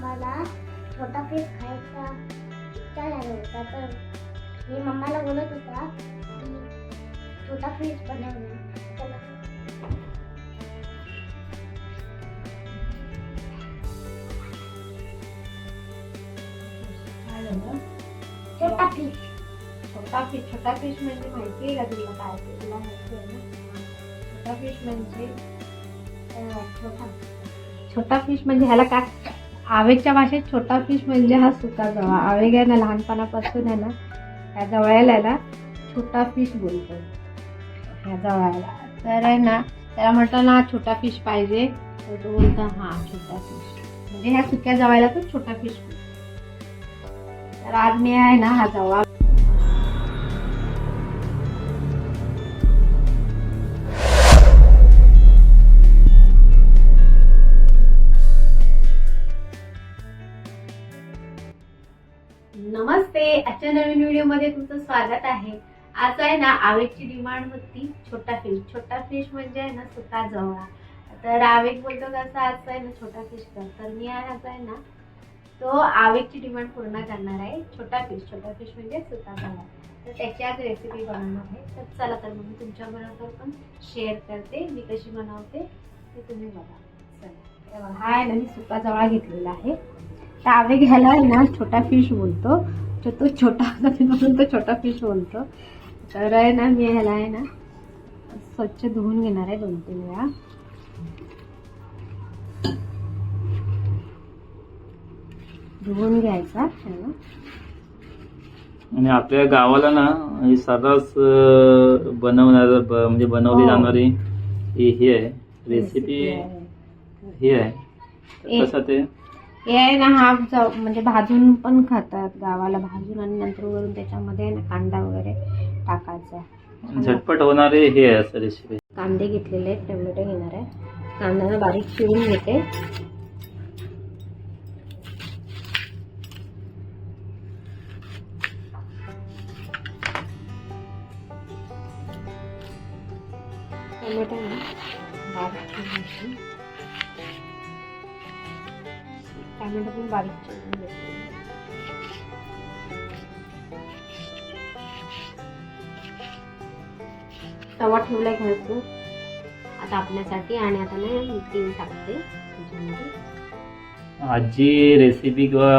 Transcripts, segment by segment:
मला छोटा पीस खायचा इच्छा झाला होता तर मी मम्माला बोलत होता की छोटा पीस बनवला चला. छोटा पीस छोटा फ़िश छोटा फ़िश म्हणजे माहिती आहे का तुला काय ते तुला माहिती आहे ना? छोटा फ़िश म्हणजे अं, छोटा. छोटा फ़िश म्हणजे ह्याला काय? आवेगच्या भाषेत छोटा फिश म्हणजे हा सुका जवळ आवेग आहे ना लहानपणापासून आहे ना ह्या जवळ्याला आहे ना छोटा फिश बोलतो. ह्या जवळ्याला तर आहे ना त्याला म्हटलं ना छोटा फिश पाहिजे. तर तो बोलतो हा छोटा फिश म्हणजे ह्या सुक्या जवळ्याला पण छोटा फिश बोलतो. तर आज मी आहे ना हा जवळ आजच्या नवीन व्हिडिओमध्ये तुमचं स्वागत आहे. आज आहे ना आवेगची डिमांड होती छोटा फिश छोटा फिश म्हणजे आहे ना सुका जवळा. तर आवेग बोलतो कसं आज आहे ना छोटा फिश कर तर मी आहे आज आहे ना तो आवेगची डिमांड पूर्ण करणार आहे. छोटा फिश छोटा फिश म्हणजे सुका जवळा. तर त्याची आज रेसिपी बनवणार आहे. तर चला तर मग मी तुमच्याबरोबर पण शेअर करते. मी कशी बनवते ते तुम्ही बघा. चला. हा आहे ना मी सुका जवळा घेतलेला आहे. तर आवेग ह्याला आहे ना छोटा फिश बोलतो. तो तो छोटा म्हणून तो छोटा फिश बोलतो. तर आहे ना मी ह्याला आहे ना स्वच्छ धुवून घेणार आहे दोन तीन वेळा. धुवून घ्यायचा आणि आपल्या गावाला ना ही सर्रास बनवणार म्हणजे बनवली हो. जाणारी ही ही आहे. रेसिपी. ही आहे. तर कसं ते हे आहे ना हा ज- म्हणजे भाजून पण खातात गावाला भाजून आणि नंतर वरून त्याच्यामध्ये आहे ना कांदा वगैरे टाकायचा. झटपट होणारी हे असं रेसिपी कांदे घेतलेले आहेत टोमॅटो घेणार आहे. कांदा बारीक चिरून घेते. टोमॅटो ना बारीक चिरून टोमॅटो पण बारीक चिरून घेते. तवा ठेवलाय घ्यायचं आता आपल्यासाठी आणि आता ना मी तीन टाकते. आजची रेसिपी किंवा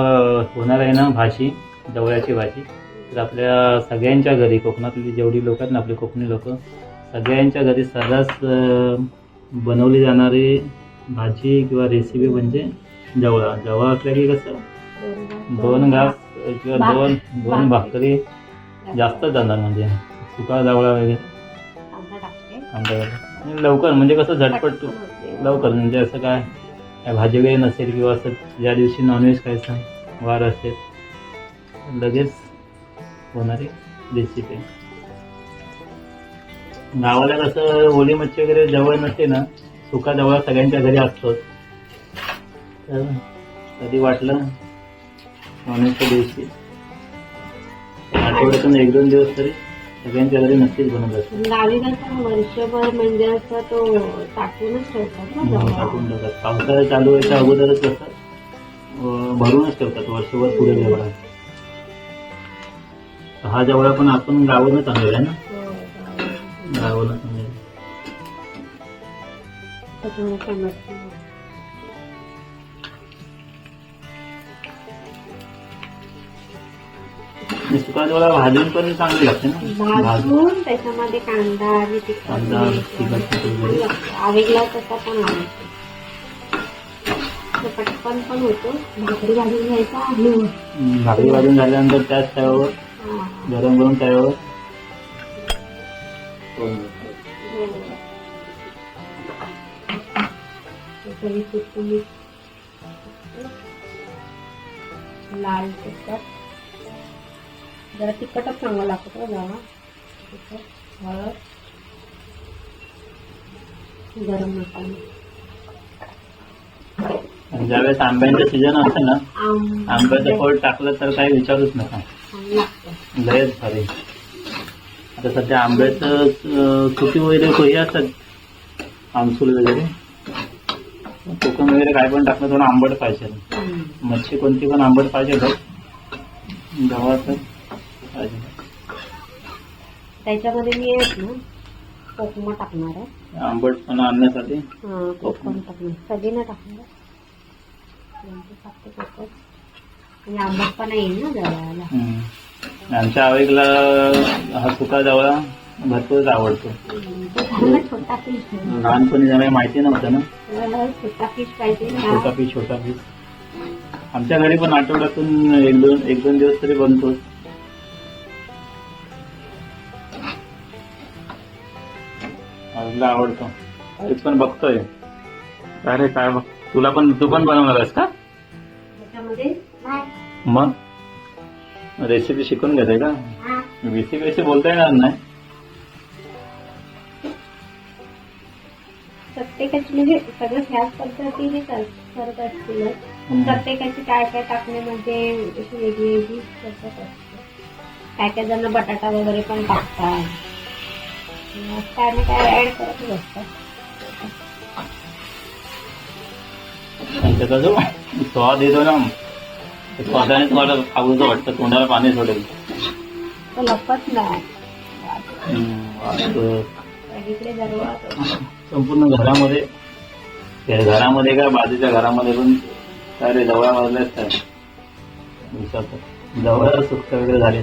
होणार आहे ना भाजी जवळ्याची भाजी तर आपल्या सगळ्यांच्या घरी कोकणातली जेवढी लोक आहेत ना आपले कोकणी लोक सगळ्यांच्या घरी सर्रास बनवली जाणारी भाजी किंवा रेसिपी म्हणजे जवळा जवळ असल्या की कसं? दोन घास किंवा दोन दोन भाकरी. जास्त जाणार म्हणजे. सुका जवळा वगैरे. लवकर म्हणजे कसं झटपट होते. लवकर म्हणजे असं काय काय भाजी वगैरे नसेल किंवा असं ज्या दिवशी नॉनव्हेज खायचं वार असेल लगेच होणारी रेसिपी गावाला कसं ओली मच्छी वगैरे जवळ नसते ना सुका जवळ सगळ्यांच्या घरी असतोच. तर कधी वाटलं नॉनव्हेजच्या दिवशी. आठवड्यातून एक दोन दिवस तरी सगळ्यांच्या घरी नक्कीच बनत असतो. गावी कसं वर्षभर म्हणजे असं तो टाकूनच ठेवतात ना जवळ. टाकून टाकतात पावसाळा चालू व्हायच्या अगोदरच कसं अं, भरूनच ठेवतात वर्षभर पुढे जेवढा. हा जेवढा पण आपण गावानच आणलेला आहे ना? हो, गावी. गावानच आणलेला त्याच्यामुळे टोमॅटो आणि सुका जेवढा भाजून पण चांगली लागते ना भाजून भाजून त्याच्यामध्ये कांदा आणि तिखट कांदा, मीठ तिखट वगैरे. लागतं. आवेगला तसा पण आवडतो तो पटकन पण होतो भाकरी भाजून घ्यायचा आणि हम्म, भाकरी भाजून झाल्यानंतर त्याच तव्यावर हा. गरम गरम तव्यावर. लाल तिखट जरा तिखटच चांगलं लागतं जरा हळद गरम मसाला. ज्यावेळेस आंब्यांचं सीझन असतं ना आंब. आंब्याचं फळ टाकलं तर काही विचारूच नका. लयच भारी. आता सध्या आंब्याचं सुकी वगैरे हे असतात? आमसूल वगैरे? कोकम वगैरे काय पण टाकलं थोडं आंबट पाहिजे. मच्छी कोणती पण आंबट पाहिजे गव्हाचं त्याच्यामध्ये मी आहेत ना कोकमा टाकणार आहे. आंबटपणा आणण्यासाठी? हा, कोकम टाकणार. सगळी ना टाकणार टाकते कोकम. आणि आंबटपणा येईल ना जवळला. हम्म. आमच्या आवेगला हा सुका जवळा भरपूरच आवडतो. तो छोटा लहानपणी जरा माहिती नव्हतं ना? छोटा फिश पाहिजे छोटा पीस छोटा पीस आमच्या घरी पण आठवड्यातून एक दोन एक दोन दिवस तरी बनतो आवेगला आवडतो. ते पण बघतोय. काय रे काय बघ तुला पण तू पण बनवणार आहेस का? त्याच्यामध्ये नाही मग? रेसिपी शिकून घेते का? हा. रेसिपी अशी बोलता येणार नाही. प्रत्येकाची म्हणजे सगळं ह्याच पद्धतीने कर- करत असतील. हम्म. प्रत्येकाची काय काय टाकणे म्हणजे अशी वेगळी वेगळी पद्धत असते. काय काय जण बटाटा वगैरे पण टाकतात. मग काय काय ऍड करतच असतात त्याचा जो स्वाद येतो ना स्वादाने तुम्हाला खाऊचं वाटतं तोंडाला पाणी सोडेल लपत नाही संपूर्ण घरामध्ये घरामध्ये काय बाजूच्या घरामध्ये पण काय रे जवळ वाजल्याच काय जवळ सुख वगैरे झाले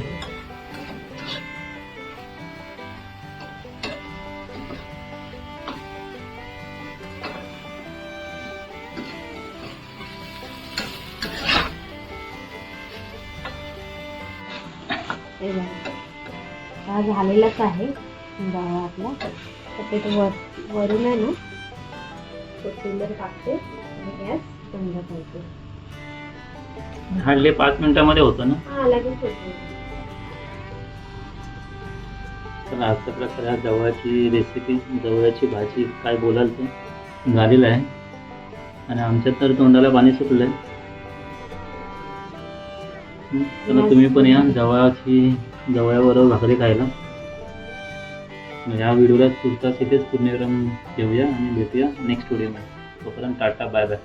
ते झालं. हा झालेलाच आहे डाळ आपला. तर ते वर वरून आहे ना? कोथिंबीर टाकते आणि गॅस बंद करते. हार्डली पाच मिनिटामध्ये होतं ना? हा लगेच होते. तर अशा प्रकारे जवळची रेसिपी जवळची भाजी काय बोलाल ते झालेलं आहे. आणि आमच्यात तर तोंडाला पाणी सुटलं आहे तर तुम्ही पण या. जवळची जवळबरोबर भाकरी खायला. या व्हिडिओला तुर्तास इथेच पूर्णविराम ठेवूया आणि भेटूया नेक्स्ट व्हिडिओमध्ये तोपर्यंत टाटा बाय बाय